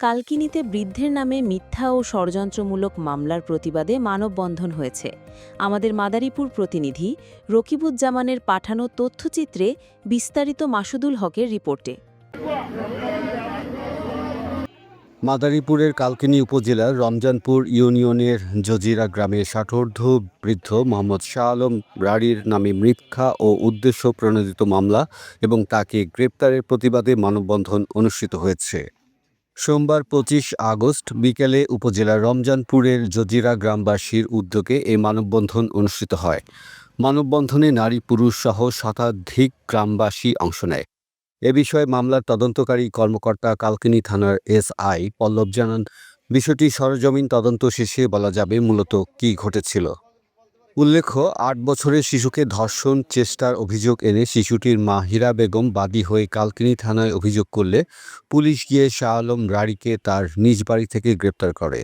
কালকিনিতে বৃদ্ধের নামে মিথ্যা ও ষড়যন্ত্রমূলক মামলার প্রতিবাদে মানববন্ধন হয়েছে। আমাদের মাদারীপুর প্রতিনিধি রকিবুজ্জামানের পাঠানো তথ্যচিত্রে বিস্তারিত মাসুদুল হকের রিপোর্টে। মাদারীপুরের কালকিনি উপজেলার রমজানপুর ইউনিয়নের জজিরা গ্রামের ষাটোর্ধ বৃদ্ধ মোহাম্মদ শাহ আলম রাড়ির নামে মিথ্যা ও উদ্দেশ্য প্রণোদিত মামলা এবং তাকে গ্রেপ্তারের প্রতিবাদে মানববন্ধন অনুষ্ঠিত হয়েছে। সোমবার পঁচিশ আগস্ট বিকেলে উপজেলার রমজানপুরের জজিরা গ্রামবাসীর উদ্যোগে এই মানববন্ধন অনুষ্ঠিত হয়। মানববন্ধনে নারী পুরুষ সহ শতাধিক গ্রামবাসী অংশ নেয়। এ বিষয়ে মামলার তদন্তকারী কর্মকর্তা কালকিনি থানার এসআই পল্লব জানান, বিষয়টি সরজমিন তদন্ত শেষে বলা যাবে মূলত কী ঘটেছিল। উল্লেখ্য, আট বছরের শিশুকে ধর্ষণ চেষ্টার অভিযোগ এনে শিশুটির মা হীরা বেগম বাদী হয়ে কালকিনি থানায় অভিযোগ করলে পুলিশ গিয়ে শাহ আলম রাড়িকে তার নিজ বাড়ি থেকে গ্রেপ্তার করে।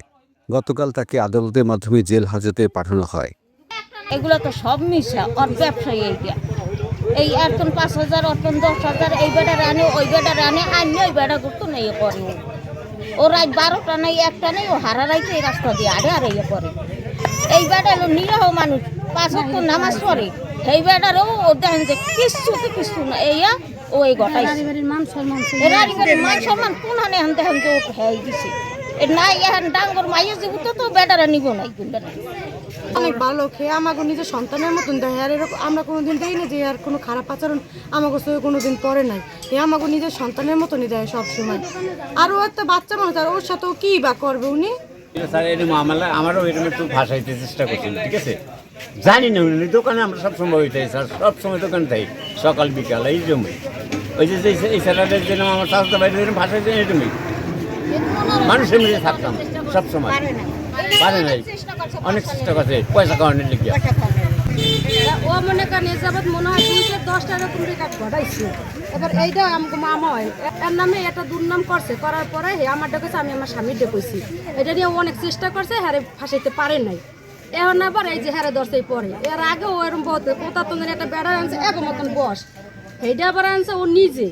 গতকাল তাকে আদালতের মাধ্যমে জেল হাজতে পাঠানো হয়। এগুলো তো সব মিশা, ওর ব্যবসায়ী এই একজন পাঁচ হাজার অর্জন দশ হাজার, এই বেটা রানে, ওই বেটা রানে আন্য ওই বেটা করতো না ইয়ে করে ও। রাত বারোটা নেই, একটা নেই, ও হারা রাইতে এই রাস্তা দিয়ে আড়ে আর ইয়ে করে। এই বেটা হলো নিরহ মানুষ পাঁচ অক্ট নামাজ পড়ে। সেই বেটারও ও দেখেন যে কিচ্ছু তো কিচ্ছু না এইয়া ও এই গটাই মান সম্মান কোন হানে হানতে হানতে ও হেই দিছে। না এখন ডাঙ্গর মাইয়া যে উঠতো তো বেটারা নিব না অনেক ভালো খেয়ে আমাকে নিজের সন্তানের মতন দেয় আর এরকম আমরা কোনোদিন দেখি না যে আর কোনো খারাপ আচরণ আমাকে সঙ্গে কোনোদিন পরে নাই। এ আমাকে নিজের সন্তানের মতনই দেয় সব সময় আরও একটা বাচ্চা মানুষ আর ওর সাথেও কি বা করবে উনি? স্যার, এরকম মামলা আমারও এরকম একটু ভাসাইতে চেষ্টা করছেন ঠিক আছে? জানি না, উনি দোকানে আমরা সবসময় হইতে স্যার, সবসময় দোকানে থাকি সকাল, বিকাল, এই জমি। ওই যে এই স্যালাডের জন্য আমার স্বাস্থ্য বাইরে এরকম ভাসাইতে এরকমই মানুষের মিলে থাকতাম, সবসময়। পারে নাই। অনেক চেষ্টা করছে, পয়সা কামানোর লিখে ও মনে করেন এ মনে হয় দুইশো দশটা এরকম রেকর্ড ঘটাইছে। এবার এইটা মামা হয়। নামে একটা দুর্নাম করছে, করার পরে আমার ডেকেছে, আমি আমার স্বামীর ডেকেছি। এটা নিয়ে অনেক চেষ্টা করছে, হ্যারে ফাঁসাইতে পারে নাই। এখন আবার এই যে হ্যারে দর্শে পরে। এর আগে একটা বেড়া আনছে এক মতন বস। এইটা আবার আনছে ও নিজে।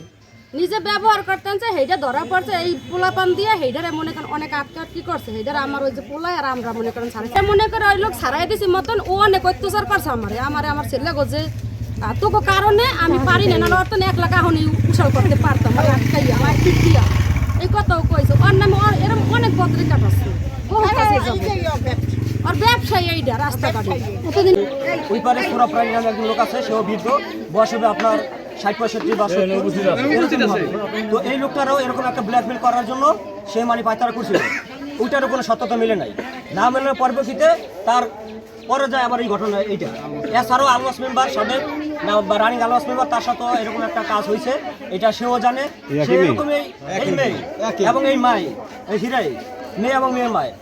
নিজে ব্যবহার করতেন যে সেইটা ধরা পড়ছে এই পোলাপান দিয়ে সেইটারে মনে করেন অনেক আটকাট কি করছে সেইটারে আমার ওই যে পোলাই আর আমরা মনে করেন সারাই মনে করে ওই লোক সারাই দিছি মতন ও অনেক অত্যাচার করছে আমারে আমারে আমার ছেলে গোজে তোকে কারণে আমি পারি না না অর্থ এক লাখ এখন উছাল করতে পারতাম ওই আটকাইয়া আমার পিটিয়া এই কথাও কইছে ওর নামে ওর এরকম অনেক বহুত কাছে আর ব্যবসায়ী এইটা রাস্তাঘাটে। ওই পারে পুরা প্রাণী নামে একজন লোক আছে সেও বৃদ্ধ বয়স হবে আপনার ষাট পঁয়ষট্টি বা তো এই লোকটারও এরকম একটা ব্ল্যাকমেল করার জন্য সে মানে পায়তারা করছিল। ওইটারও কোনো সত্যতা মিলে নাই। না মেলার পরবর্তীতে তার পরে যায় আবার এই ঘটনা এইটা। এছাড়াও আলমাস মেম্বার সাবেক বা রানিং আলমাস মেম্বার তার সাথে এরকম একটা কাজ হয়েছে। এটা সেও জানে। সে এরকম এই মেয়ে এবং এই মাই এই হিরাই মেয়ে এবং মেয়ের মায়